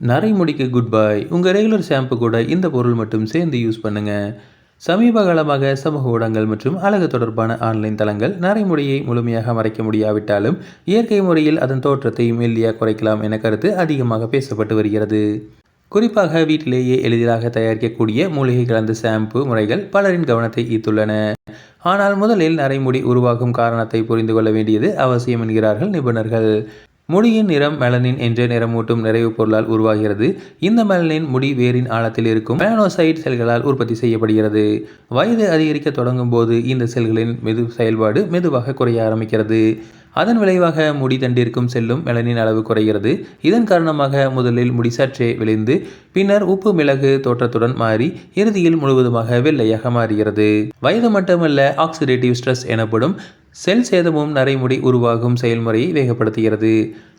நரைமுடிக்கு goodbye உங்கள் regular shampoo கூட இந்த பொருள் மட்டும் சேர்ந்து யூஸ் பண்ணுங்கள் சமீப காலமாக சமூக ஊடகங்கள் மற்றும் அழகு தொடர்பான ஆன்லைன் தளங்கள் நரைமுடியை முழுமையாக மறைக்க முடியாவிட்டாலும் இயற்கை முறையில் அதன் தோற்றத்தை மெல்லியாக குறைக்கலாம் என கருத்து அதிகமாக பேசப்பட்டு வருகிறது. குறிப்பாக வீட்டிலேயே எளிதாக தயாரிக்கக்கூடிய மூலிகை கலந்த ஷாம்பு முறைகள் பலரின் கவனத்தை ஈர்த்துள்ளன. ஆனால் முதலில் நரைமுடி உருவாகும் காரணத்தை புரிந்து கொள்ள வேண்டியது அவசியம் என்கிறார்கள் நிபுணர்கள். முடியின் நிறம் மெலனின் என்ற நிறமூட்டும் நிறைவு பொருளால் உருவாகிறது. இந்த மெலனின் முடி வேரின் ஆழத்தில் இருக்கும். மேனோசைட் செல்களால் உற்பத்தி செய்யப்படுகிறது. வயது அதிகரிக்க தொடங்கும் போது இந்த செல்களின் மெது செயல்பாடு மெதுவாக குறைய ஆரம்பிக்கிறது. அதன் விளைவாக முடி தண்டிற்கும் செல்லும் மெலனின் அளவு குறைகிறது. இதன் காரணமாக முதலில் முடி சற்றே விளைந்து பின்னர் உப்பு மிளகு தோற்றத்துடன் மாறி இறுதியில் முழுவதுமாக வெள்ளையாக மாறுகிறது. வயது மட்டுமல்ல ஆக்சிடேட்டிவ் ஸ்ட்ரெஸ் எனப்படும் செல் சேதமும் நரைமுடி உருவாகும் செயல்முறையை வேகப்படுத்துகிறது.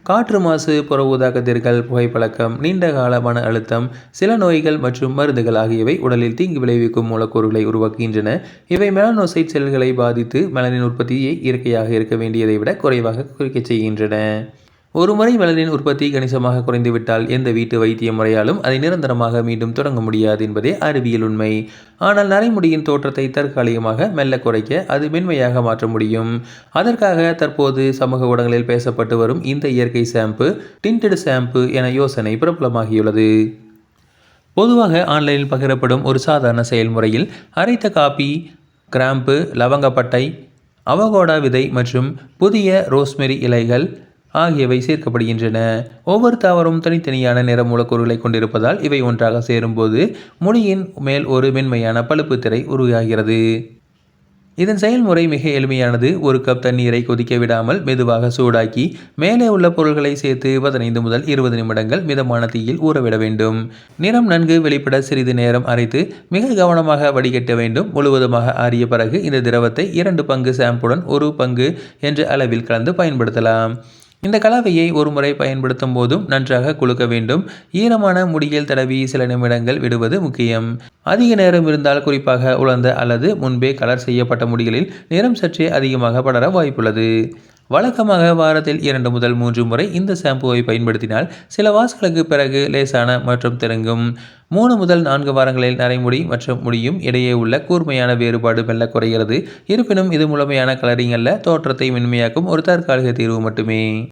காற்று மாசு புற ஊதாக்கத்திற்கள் புகைப்பழக்கம் நீண்ட கால மன அழுத்தம் சில நோய்கள் மற்றும் மருந்துகள் ஆகியவை உடலில் தீங்கு விளைவிக்கும் மூலக்கூறுகளை உருவாக்குகின்றன. இவை மெலனோசைட் செல்களை பாதித்து மெலனின் உற்பத்தியை இயற்கையாக இருக்க வேண்டியதை விட குறைவாக குறிக்கச் செய்கின்றன. ஒரு முறை மெலனின் உற்பத்தி கணிசமாக குறைந்துவிட்டால் எந்த வீட்டு வைத்திய முறையாலும் அதை நிரந்தரமாக மீண்டும் தொடங்க முடியாது என்பதே அறிவியல் உண்மை. ஆனால் நரைமுடியின் தோற்றத்தை தற்காலிகமாக மெல்ல குறைக்க அது மென்மையாக மாற்ற முடியும். அதற்காக தற்போது சமூக ஊடகங்களில் பேசப்பட்டு வரும் இந்த இயற்கை ஷாம்பு டிண்டடு ஷாம்பு என யோசனை பிரபலமாகியுள்ளது. பொதுவாக ஆன்லைனில் பகிரப்படும் ஒரு சாதாரண செயல்முறையில் அரைத்த காபி கிராம்பு லவங்கப்பட்டை அவகோடா விதை மற்றும் புதிய ரோஸ்மெரி இலைகள் ஆகியவை சேர்க்கப்படுகின்றன. ஒவ்வொரு தாவரும் தனித்தனியான நிற மூலக்கூறுகளை கொண்டிருப்பதால் இவை ஒன்றாக சேரும்போது முடியின் மேல் ஒரு மென்மையான பழுப்பு திரை உருவாகிறது. இதன் செயல்முறை மிக எளிமையானது. ஒரு கப் தண்ணீரை கொதிக்க விடாமல் மெதுவாக சூடாக்கி மேலே உள்ள பொருள்களை சேர்த்து பதினைந்து முதல் இருபது நிமிடங்கள் மிதமான தீயில் ஊறவிட வேண்டும். நிறம் நன்கு வெளிப்பட சிறிது நேரம் அரைத்து மிக கவனமாக வடிகட்ட வேண்டும். முழுவதுமாக ஆறிய பிறகு இந்த திரவத்தை இரண்டு பங்கு ஷாம்புடன் ஒரு பங்கு என்ற அளவில் கலந்து பயன்படுத்தலாம். இந்த கலவையை ஒரு முறை பயன்படுத்தும் போதும் நன்றாக குலுக்க வேண்டும். ஈரமான முடியில் தடவி சில நிமிடங்கள் விடுவது முக்கியம். அதிக நேரம் இருந்தால் குறிப்பாக உலர்ந்த அல்லது முன்பே கலர் செய்யப்பட்ட முடிகளில் நிறம் சற்றே அதிகமாக படர வாய்ப்புள்ளது. வழக்கமாக வாரத்தில் இரண்டு முதல் மூன்று முறை இந்த ஷாம்புவை பயன்படுத்தினால் சில வாசங்களுக்கு பிறகு லேசான மற்றும் திறங்கும் மூணு முதல் நான்கு வாரங்களில் நரைமுடி மற்றும் முடியும் இடையே உள்ள கூர்மையான வேறுபாடு மெல்ல குறைகிறது. இருப்பினும் இது முழுமையான கலரிங் அல்ல தோற்றத்தை மென்மையாக்கும் ஒரு தற்காலிக தீர்வு மட்டுமே.